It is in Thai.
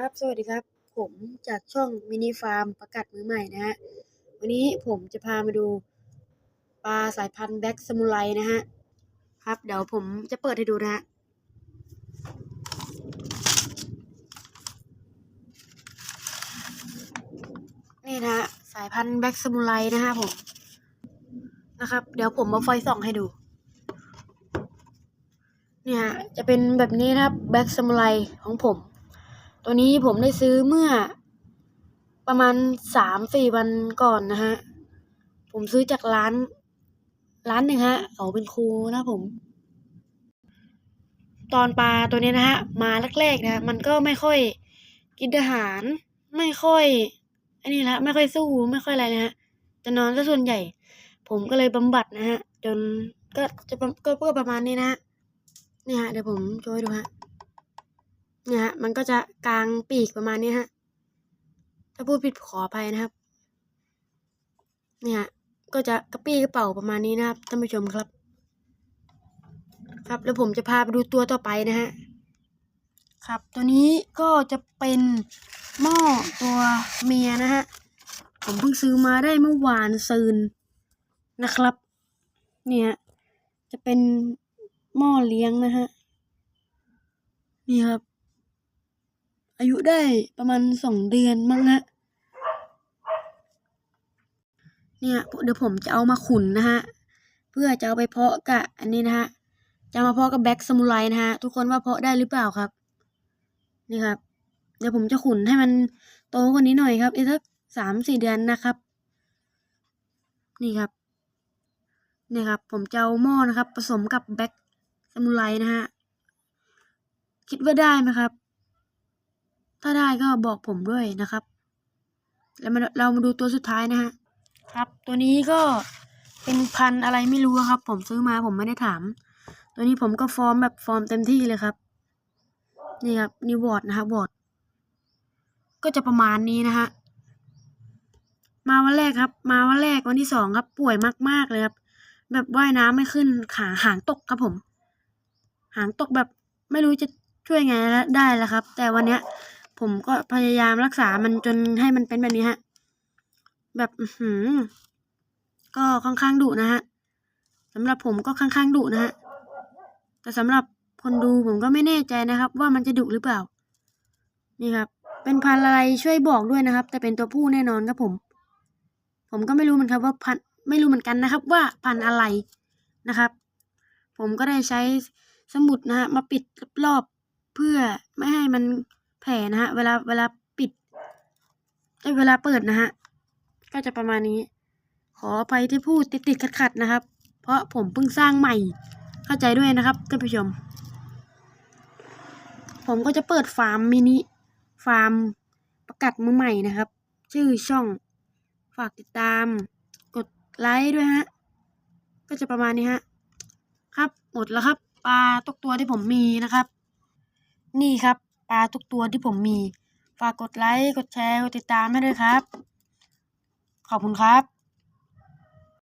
ครับ สวัสดีครับ ผมจากช่องมินิฟาร์มประกัดมือใหม่นะฮะ วันนี้ผมจะพามาดูปลาสายพันธุ์แบ็กสมุไรนะฮะ ครับ เดี๋ยวผมจะเปิดให้ดูนะฮะ นี่นะฮะ สายพันธุ์แบ็กสมุไรนะฮะผม นะครับ เดี๋ยวผมมาไฟส่องให้ดูเนี่ยจะเป็นแบบนี้นะครับแบ็กสมุไรของผม ตัวนี้ผมได้ซื้อเมื่อ ประมาณสามสี่วันก่อนนะฮะ ผมซื้อจากร้าน ร้านหนึ่งฮะเขาเป็นครูนะผม ตอนปลาตัวนี้นะฮะ มาแรกๆนะ มันก็ไม่ค่อยกินอาหาร ไม่ค่อยอันนี้ละไม่ค่อยสู้ไม่ค่อยอะไรนะฮะจะนอนซะส่วนใหญ่ ผมก็เลยบำบัดนะฮะ จนก็จะประก็ก็ประมาณนี้นะฮะเนี่ยฮะเดี๋ยวผมโชว์ให้ดูฮะ เนี่ยฮะมันก็จะกลางปีกประมาณนี้ฮะ ถ้าพูดผิดขออภัยนะครับ เนี่ยก็จะกระปี้กระเป๋าประมาณนี้นะครับท่านผู้ชมครับ ครับแล้วผมจะพาไปดูตัวต่อไปนะฮะครับ ตัวนี้ก็จะเป็นหม้อตัวเมียนะฮะผมเพิ่งซื้อมาได้เมื่อวานซืนนะครับ เนี่ยจะเป็นหม้อเลี้ยงนะฮะนี่ครับ อายุได้ประมาณสองเดือนมั้งฮะเนี่ยเดี๋ยวผมจะเอามาขุนนะฮะ เพื่อจะเอาไปเพาะกับอันนี้นะฮะ จะมาเพาะกับแบ็กสมุไรนะฮะ ทุกคนว่าเพาะได้หรือเปล่าครับ นี่ครับ เดี๋ยวผมจะขุนให้มันโตกว่านี้หน่อยครับอีกสักสามสี่เดือนนะครับ นี่ครับ นี่ครับ ผมจะเอาหม้อนะครับ ผสมกับแบ็กสมุไรนะฮะ คิดว่าได้ไหมครับ ถ้าได้ก็บอกผมด้วยนะครับ แล้วมาเรามาดูตัวสุดท้ายนะฮะ ครับ ตัวนี้ก็เป็นพันอะไรไม่รู้ครับ ผมซื้อมาผมไม่ได้ถาม ตัวนี้ผมก็ฟอร์มแบบฟอร์มเต็มที่เลยครับ นี่ครับนี่วอร์ดนะครับวอร์ดก็จะประมาณนี้นะฮะ มาวันแรกครับ มาวันแรกวันที่สองครับ ป่วยมาก ๆ เลยครับ แบบว่ายน้ำไม่ขึ้นขาหางตกครับผม หางตกแบบไม่รู้จะช่วยไงแล้วได้แล้วครับ แต่วันเนี้ย ผมก็พยายามรักษามันจนให้มันเป็นแบบนี้ฮะ แบบหือก็ค่อนข้างดุนะฮะสำหรับผมก็ค่อนข้างดุนะฮะ แต่สำหรับคนดูผมก็ไม่แน่ใจนะครับ ว่ามันจะดุหรือเปล่า นี่ครับ เป็นพันธุ์อะไรช่วยบอกด้วยนะครับ แต่เป็นตัวผู้แน่นอนครับผม ผมก็ไม่รู้เหมือนกันว่าพันไม่รู้เหมือนกันนะครับ ว่าพันธุ์อะไรนะครับ ผมก็ได้ใช้สมุดนะฮะมาปิดรอบๆเพื่อไม่ให้มัน แผ่นะฮะ เวลาเวลาปิดเอ้เวลาเปิดนะฮะ ก็จะประมาณนี้ ขออภัยที่พูดติดติดขัดขัดๆนะครับ เพราะผมเพิ่งสร้างใหม่ เข้าใจด้วยนะครับท่านผู้ชม ผมก็จะเปิดฟาร์มมินิ ฟาร์มประกัดมือใหม่นะครับ ชื่อช่อง ฝากติดตาม กดไลค์ด้วยฮะ ก็จะประมาณนี้ฮะ ครับ หมดแล้วครับ ปลาทุกตัวที่ผมมีนะครับ นี่ครับ ปลาทุกตัวที่ผมมี ฝากกดไลค์ กดแชร์ กดติดตามให้ด้วยครับ ขอบคุณครับ